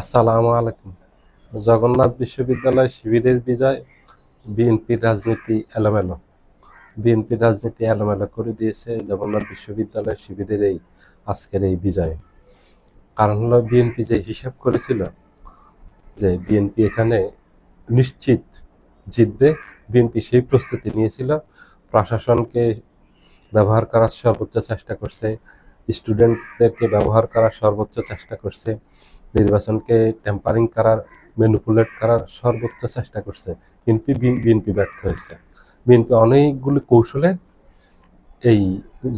আসসালামু আলাইকুম। জগন্নাথ বিশ্ববিদ্যালয় শিবিরের বিজয়, বিএনপির রাজনীতি এলোমেলো। বিএনপির রাজনীতি এলোমেলো করে দিয়েছে জগন্নাথ বিশ্ববিদ্যালয় শিবিরের এই আজকের এই বিজয়। কারণ হলো বিএনপি যে হিসাব করেছিল যে বিএনপি এখানে নিশ্চিত জিতবে, বিএনপি সেই প্রস্তুতি নিয়েছিল। প্রশাসনকে ব্যবহার করার সর্বোচ্চ চেষ্টা করছে, স্টুডেন্টদেরকে ব্যবহার করার সর্বোচ্চ চেষ্টা করছে। নির্বাচনকে টেম্পারিং করার ম্যানিপুলেট করার সর্বোচ্চ চেষ্টা করছে। কিন্তু বিএনপি ব্যর্থ হয়েছে। বিএনপি অনেকগুলি কৌশলে এই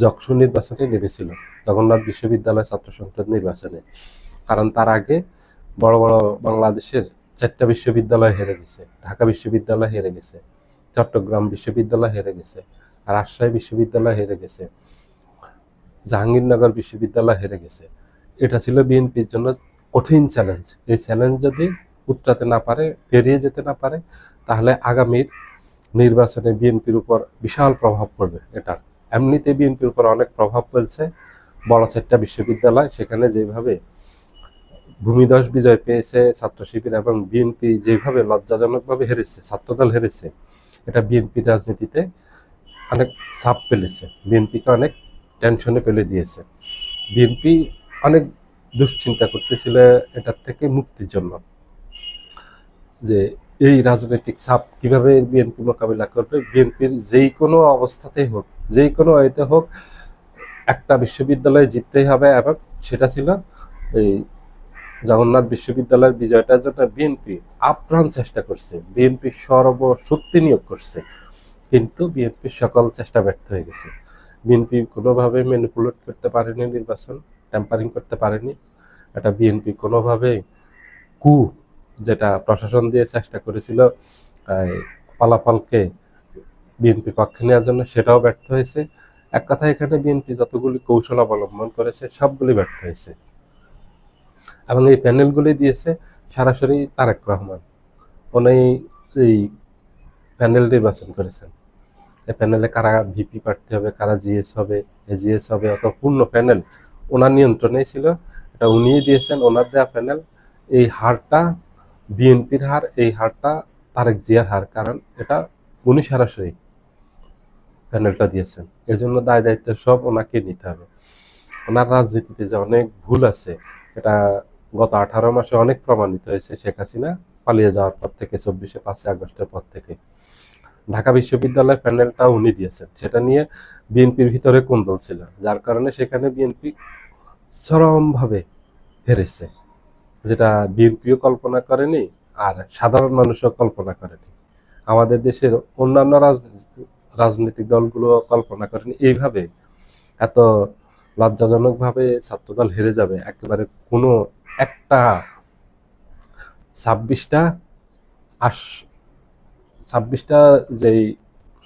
যক্ষু নির্বাচনে নেমেছিল জগন্নাথ বিশ্ববিদ্যালয় ছাত্র সংসদ নির্বাচনে। কারণ তার আগে বড় বড় বাংলাদেশের চারটা বিশ্ববিদ্যালয় হেরে গেছে। ঢাকা বিশ্ববিদ্যালয় হেরে গেছে। চট্টগ্রাম বিশ্ববিদ্যালয় হেরে গেছে। রাজশাহী বিশ্ববিদ্যালয় হেরে গেছে। জাহাঙ্গীরনগর বিশ্ববিদ্যালয় হেরে গেছে। এটা ছিল বিএনপির জন্য কঠিন চ্যালেঞ্জ এই চ্যালেঞ্জ যদি উত্তরাতে না পারে, পেরিয়ে যেতে না পারে, তাহলে আগামীর নির্বাচনে বিএনপির উপর বিশাল প্রভাব পড়বে এটার এমনিতে বিএনপির উপর অনেক প্রভাব ফেলছে বড় চারটা বিশ্ববিদ্যালয়, সেখানে যেভাবে ভূমিদশ বিজয় পেয়েছে ছাত্র শিবির এবং বিএনপি যেভাবে লজ্জাজনকভাবে হেরেছে, ছাত্রদল হেরেছে, এটা বিএনপি রাজনীতিতে অনেক চাপ ফেলেছে। বিএনপিকে অনেক টেনশনে ফেলে দিয়েছে। বিএনপি অনেক দুশ্চিন্তা করতেছিল, এটার থেকে মুক্তির জন্য। যে এই রাজনৈতিক চাপ কীভাবে বিএনপি মোকাবিলা করবে, বিএনপির যেই কোনো অবস্থাতেই হোক, যেই কোনো ওয়েতে হোক, একটা বিশ্ববিদ্যালয়ে জিততেই হবে এবং সেটা ছিল এই জগন্নাথ বিশ্ববিদ্যালয়ের বিজয়টার জন্য বিএনপি আপ্রাণ চেষ্টা করছে, বিএনপি সর্বশক্তি নিয়োগ করছে, কিন্তু বিএনপির সকল চেষ্টা ব্যর্থ হয়ে গেছে। বিএনপি কোনোভাবে ম্যানিপুলেট করতে পারেনি নির্বাচন। ট্যাম্পারিং করতে পারেনি। এটা বিএনপি কোনোভাবে কু যেটা প্রশাসন দিয়ে চেষ্টা করেছিল ফলাফলকে বিএনপির পক্ষে নেওয়ার জন্য সেটাও ব্যর্থ হয়েছে। এক কথা এখানে বিএনপি যতগুলি কৌশল অবলম্বন করেছে, সবগুলি ব্যর্থ হয়েছে। এবং এই প্যানেলগুলি দিয়েছে সরাসরি তারেক রহমান। উনি এই প্যানেল নির্বাচন করেছেন। এই প্যানেলে কারা ভিপি প্রার্থী হবে, কারা জিএস হবে এজিএস হবে অত পূর্ণ প্যানেল ওনার নিয়ন্ত্রণেই ছিল। এটা উনিই দিয়েছেন, ওনার দেওয়া প্যানেল। এই হারটা, বিএনপির হার, এই হারটা তারেক জিয়ার হার, কারণ এটা উনি সরাসরি প্যানেলটা দিয়েছেন। এই জন্য দায় দায়িত্ব সব ওনাকে নিতে হবে। ওনার রাজনীতিতে যে অনেক ভুল আছে, এটা গত আঠারো মাসে অনেক প্রমাণিত হয়েছে। শেখ হাসিনা পালিয়ে যাওয়ার পর থেকে, চব্বিশে পাঁচই আগস্টের পর থেকে। ঢাকা বিশ্ববিদ্যালয় প্যানেলটা উনি দিয়েছেন। সেটা নিয়ে বিএনপির ভিতরে কোন্দল ছিল, যার কারণে সেখানে বিএনপি চরমভাবে হেরেছে, যেটা বিএনপিও কল্পনা করেনি আর সাধারণ মানুষও কল্পনা করেনি। আমাদের দেশের অন্যান্য রাজনৈতিক দলগুলো কল্পনা করেনি। এইভাবে এত লজ্জাজনকভাবে ছাত্রদল হেরে যাবে, একেবারে কোনো একটা ছাব্বিশটা আস ছাব্বিশটা যেই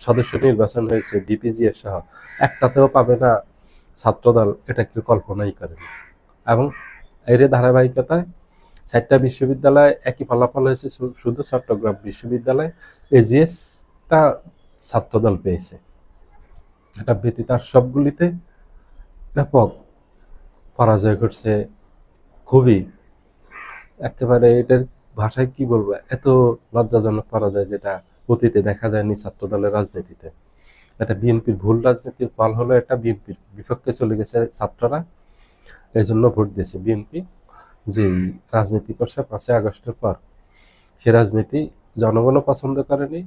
সদস্য নির্বাচন হয়েছে বিপিজিএর সহ একটাতেও পাবে না ছাত্রদল এটা কেউ কল্পনাই করেনি। এবং এর ধারাবাহিকতায় চারটা বিশ্ববিদ্যালয় একই ফলাফল হয়েছে শুধু চট্টগ্রাম বিশ্ববিদ্যালয় এজিএসটা ছাত্রদল পেয়েছে। এটা ব্যতীত আর সবগুলিতে ব্যাপক পরাজয় ঘটছে। খুবই একেবারে এটার ভাষায় কি বলব, এত লজ্জাজনক পরাজয় যেটা অতীতে দেখা যায়নি ছাত্রদলের রাজনীতিতে। এটা বিএনপির ভুল রাজনীতির ফল হলো এটা বিএনপির বিপক্ষে চলে গেছে ছাত্ররা। এই জন্য ভোট দিয়েছে বিএনপি। যে রাজনীতি করছে পাঁচই আগস্টের পর সে রাজনীতি জনগণও পছন্দ করেনি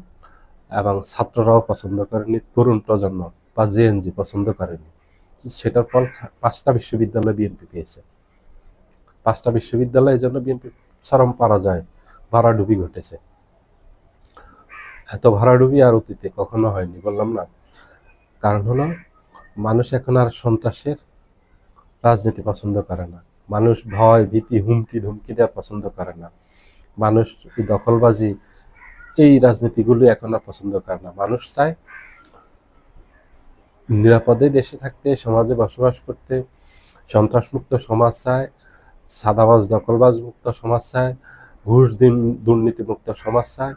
এবং ছাত্ররাও পছন্দ করেনি তরুণ প্রজন্ম বা জেএনজি পছন্দ করেনি। সেটার ফল পাঁচটা বিশ্ববিদ্যালয় বিএনপি পেয়েছে। পাঁচটা বিশ্ববিদ্যালয় এই জন্য বিএনপি চরম পরাজয় ভাড়াডুবি ঘটেছে। এত ভাড়াডুবি আর অতীতে কখনো হয়নি বললাম না। কারণ হলো, মানুষ এখন আর সন্ত্রাসের রাজনীতি পছন্দ করে না। মানুষ ভয়, ভীতি, হুমকি, ধুমকি দেওয়া পছন্দ করে না। মানুষ দখলবাজি, এই রাজনীতিগুলো এখন আর পছন্দ করে না। মানুষ চায় নিরাপদে দেশে থাকতে, সমাজে বসবাস করতে। সন্ত্রাসমুক্ত সমাজ চায়, সাদাবাজ, দখলবাজ মুক্ত সমাজ চায়, ঘুষ দিন দুর্নীতিমুক্ত সমাজ চায়,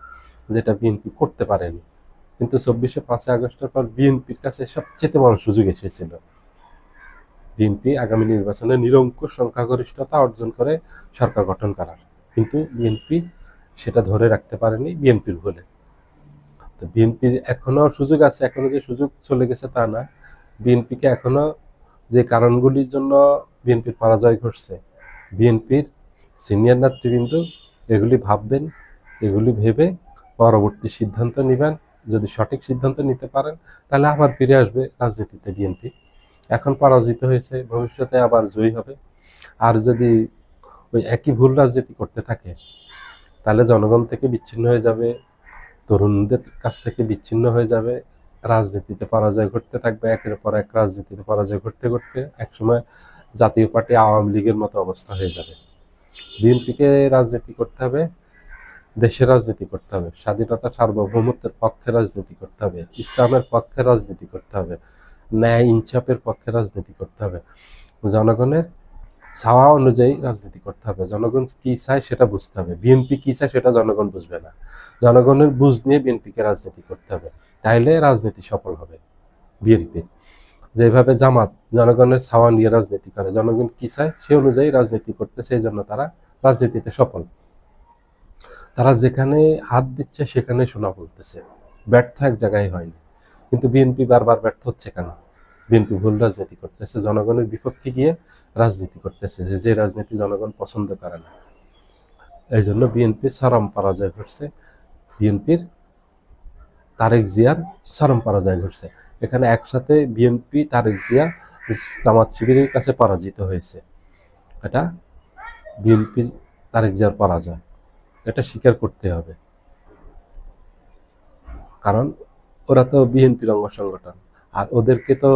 যেটা বিএনপি করতে পারেনি। কিন্তু চব্বিশে পাঁচই আগস্টের পর বিএনপির কাছে সবচেয়ে বড় সুযোগ এসেছিল। বিএনপি আগামী নির্বাচনে নিরঙ্কুশ সংখ্যাগরিষ্ঠতা অর্জন করে সরকার গঠন করার। কিন্তু বিএনপি সেটা ধরে রাখতে পারেনি বিএনপির ভুলে। তো বিএনপির এখনও সুযোগ আছে এখনও যে সুযোগ চলে গেছে তা না। বিএনপিকে এখনও যে কারণগুলির জন্য বিএনপির পরাজয় ঘটছে, বিএনপির সিনিয়র নেতৃবৃন্দ এগুলি ভাববেন, এগুলি ভেবে পরবর্তী সিদ্ধান্ত নেবেন। যদি সঠিক সিদ্ধান্ত নিতে পারেন, তাহলে আবার ফিরে আসবে রাজনীতিতে বিএনপি। এখন পরাজিত হয়েছে, ভবিষ্যতে আবার জয়ী হবে। আর যদি ওই একই ভুল রাজনীতি করতে থাকে, তাহলে জনগণ থেকে বিচ্ছিন্ন হয়ে যাবে, তরুণদের কাছ থেকে বিচ্ছিন্ন হয়ে যাবে। রাজনীতিতে পরাজয় ঘটতে থাকবে, একের পর এক রাজনীতিতে পরাজয় ঘটতে ঘটতে একসময় জাতীয় পার্টি আওয়ামী লীগের মতো অবস্থা হয়ে যাবে। বিএনপিকে রাজনীতি করতে হবে। দেশের রাজনীতি করতে হবে। স্বাধীনতা সার্বভৌমত্বের পক্ষে রাজনীতি করতে হবে। ইসলামের পক্ষে রাজনীতি করতে হবে। ন্যায় ইনসাফের পক্ষে রাজনীতি করতে হবে। জনগণের ছাওয়া অনুযায়ী রাজনীতি করতে হবে। জনগণ কি চায় সেটা বুঝতে হবে। বিএনপি কি চায় সেটা জনগণ বুঝবে না। জনগণের বুঝ নিয়ে বিএনপিকে রাজনীতি করতে হবে। তাইলে রাজনীতি সফল হবে বিএনপির যেভাবে জামাত জনগণের ছাওয়া নিয়ে রাজনীতি করে, জনগণ কি চায় সে অনুযায়ী রাজনীতি করতে, সেই জন্য তারা রাজনীতিতে সফল। তারা যেখানে হাত দিচ্ছে সেখানে শোনা বলতেছে। ব্যর্থ এক জায়গায় হয়নি। কিন্তু বিএনপি বারবার ব্যর্থ হচ্ছে কেন? বিএনপি ভুল রাজনীতি করতেছে, জনগণের বিপক্ষে গিয়ে রাজনীতি করতেছে, যে রাজনীতি জনগণ পছন্দ করে না। এই জন্য বিএনপির চরম পরাজয় ঘটছে বিএনপির তারেক জিয়ার চরম পরাজয় ঘটছে এখানে একসাথে বিএনপি, তারেক জিয়া, জামাত শিবিরের কাছে পরাজিত হয়েছে। এটা বিএনপি, তারেক জিয়ার পরাজয়। এটা স্বীকার করতে হবে। কারণ ওরা তো বিএনপির অঙ্গ সংগঠন। আর ওদেরকে তো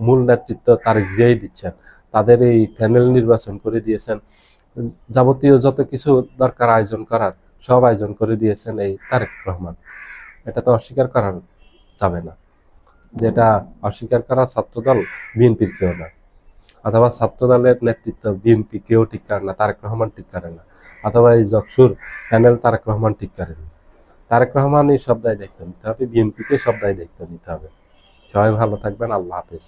মূল নেতৃত্ব তারেক জিয়াই দিচ্ছেন। তাদের এই প্যানেল নির্বাচন করে দিয়েছেন। যাবতীয় যত কিছু দরকার আয়োজন করার সব আয়োজন করে দিয়েছেন এই তারেক রহমান। এটা তো অস্বীকার করা যাবে না। যেটা অস্বীকার করা ছাত্রদল, বিএনপির কেউ না। অথবা ছাত্রদলের নেতৃত্ব, বিএনপি, কেউ ঠিক করে না, তারেক রহমান ঠিক করে না, অথবা এই জকসুর প্যানেল তারেক রহমান ঠিক করে না। তারেক রহমান এই সব দায় দায়িত্ব নিতে হবে, বিএনপিকে সব দায় দায়িত্ব নিতে হবে। সবাই ভালো থাকবেন, আল্লাহ হাফেজ।